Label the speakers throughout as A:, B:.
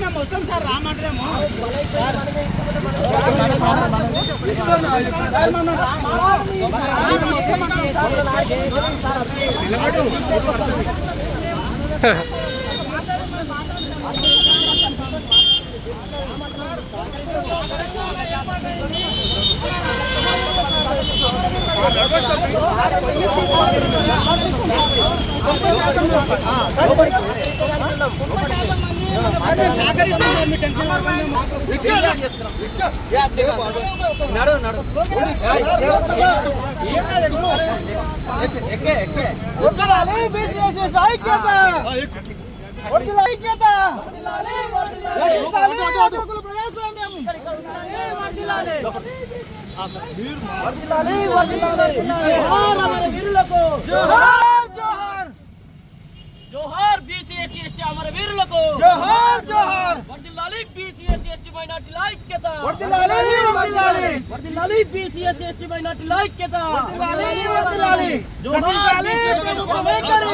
A: మేము వస్తాం sir రామంటారేమో sir మనం వడ్డలాలి బీసీఎస్ ఐక్యత వడ్డల
B: జోహార్ బీసీఎస్సీ ఎస్టీ అమర వీరులకు
A: జోహార్ జోహార్
B: వర్దిల్లాలి బీసీఎస్సీ ఎస్టీ మైనార్టీల ఐక్యత
A: వడ్డలాలి వడ్డలాలి
B: వర్దిల్లాలి బీసీఎస్సీ ఎస్టీ మైనార్టీల ఐక్యత
A: వడ్డలాలి వడ్డలాలి నశించాలి ప్రభుత్వ వైఖరి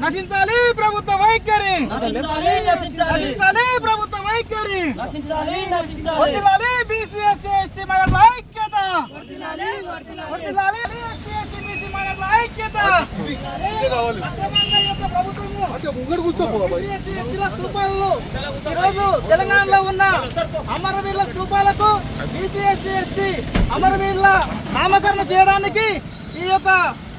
A: నశించాలి ప్రభుత్వ వైఖరి
B: నశించాలి నశించాలి
A: నశించాలి ప్రభుత్వ వైఖరి
B: నశించాలి నశించాలి
A: వడ్డలాలి బీసీఎస్ ఎస్టీ మహిళల ఐక్యత
B: వర్దిల్లాలి వర్దిల్లాలి
A: వడ్డలాలి ఎస్సీ మహిళల ఐక్యత. ఈరోజు తెలంగాణలో ఉన్న అమరవీరుల స్తూపాలకు బీసీ ఎస్సీ ఎస్టీ అమరవీరుల నామకరణ చేయడానికి ఈ యొక్క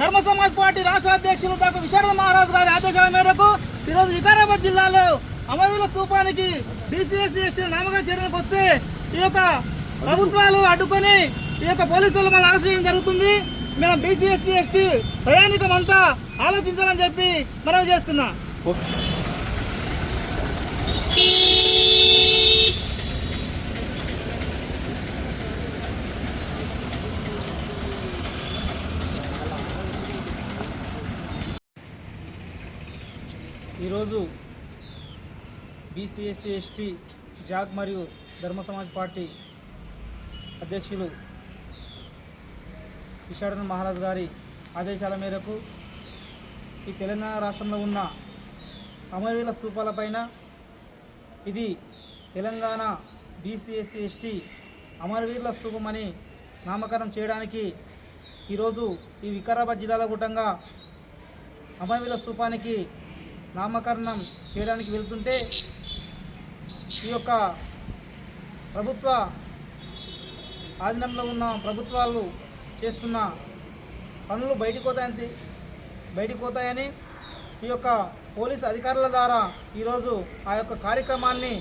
A: ధర్మ సమాజ్ పార్టీ రాష్ట్ర అధ్యక్షులు డాక్టర్ విశారద మహారాజు గారి ఆదేశాల మేరకు ఈరోజు వికారాబాద్ జిల్లాలో అమరవీరుల స్తూపానికి బీసీ ఎస్సీ ఎస్టీ నామకరణ చేయడానికి వస్తే ఈ యొక్క ప్రభుత్వాలు అడ్డుకొని ఈ యొక్క పోలీసులు మనం అరెస్ట్ చేయడం జరుగుతుంది. మేము బీసీ ఎస్టీ ఎస్టీ ప్రయాణికం అంతా ఆలోచించాలని చెప్పి మనం చేస్తున్నాం. ఈరోజు బీసీఎస్సీ ఎస్టీ జాగ్ మరియు ధర్మ సమాజ్ పార్టీ అధ్యక్షులు విశారద మహారాజ్ గారి ఆదేశాల మేరకు ఈ తెలంగాణ రాష్ట్రంలో ఉన్న అమరవీల స్థూపాలపైన ఇది తెలంగాణ బీసీఎస్సీ ఎస్టీ అమరవీరుల స్థూపం అని నామకరణం చేయడానికి ఈరోజు ఈ వికారాబాద్ జిల్లాలో గుట్టంగా అమరవీరుల స్థూపానికి నామకరణం చేయడానికి వెళ్తుంటే ఈ యొక్క ప్రభుత్వ ఆధీనంలో ఉన్న ప్రభుత్వాలు చేస్తున్న పనులు బయటికి పోతాయని బయటికి పోతాయని ఈ యొక్క పోలీసు అధికారుల ద్వారా ఈరోజు ఆ యొక్క కార్యక్రమాన్ని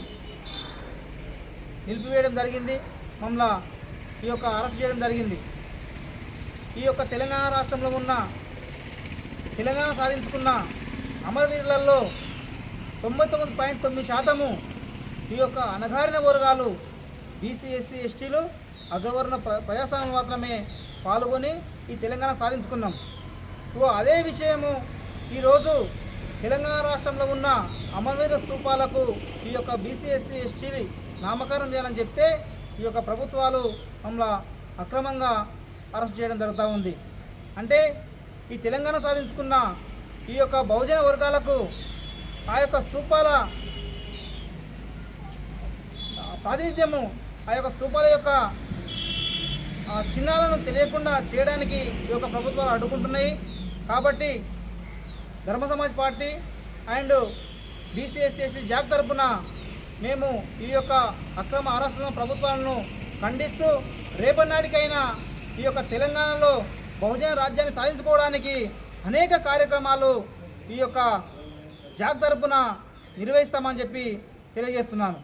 A: నిలిపివేయడం జరిగింది. మమ్మల్ని ఈ యొక్క అరెస్ట్ చేయడం జరిగింది. ఈ యొక్క తెలంగాణ రాష్ట్రంలో ఉన్న తెలంగాణ సాధించుకున్న అమరవీరులలో తొంభై తొమ్మిది పాయింట్ తొమ్మిది శాతము ఈ యొక్క అణగారిన వర్గాలు బీసీ ఎస్సీ ఎస్టీలు అగ్రవర్ణ ప్ర- ప్రజాస్వామ్యం మాత్రమే పాల్గొని ఈ తెలంగాణ సాధించుకున్నాం. ఓ అదే విషయము ఈరోజు తెలంగాణ రాష్ట్రంలో ఉన్న అమరవీర స్థూపాలకు ఈ యొక్క బీసీఎస్సీ ఎస్టీ నామకరణం చేయాలని చెప్తే ఈ యొక్క ప్రభుత్వాలు మమ్మల్ని అక్రమంగా అరెస్ట్ చేయడం జరుగుతూ ఉంది. అంటే ఈ తెలంగాణ సాధించుకున్న ఈ యొక్క బహుజన వర్గాలకు ఆ యొక్క స్థూపాల ప్రాతినిధ్యము ఆ యొక్క స్థూపాల యొక్క ఆ, చిహ్నాలను తెలియకుండా చేయడానికి ఈ యొక్క ప్రభుత్వాలు అడ్డుకుంటున్నాయి. కాబట్టి Dharma Samaj Party and BCSSC zag తరపున మేము ఈ యొక్క అక్రమ ఆరాష్ట్రంలో ప్రభుత్వాలను ఖండిస్తూ రేపనాటికైనా ఈ యొక్క తెలంగాణలో బహుజన రాజ్యాన్ని సాధించుకోవడానికి అనేక కార్యక్రమాలు ఈ యొక్క జాగ్ తరపున నిర్వహిస్తామని చెప్పి తెలియజేస్తున్నాను.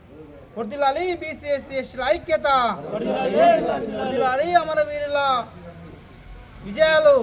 A: వర్దిలాలి బీసీఎస్సీ ఐక్యత. వర్దిలాలి అమరవీరుల విజయాలు.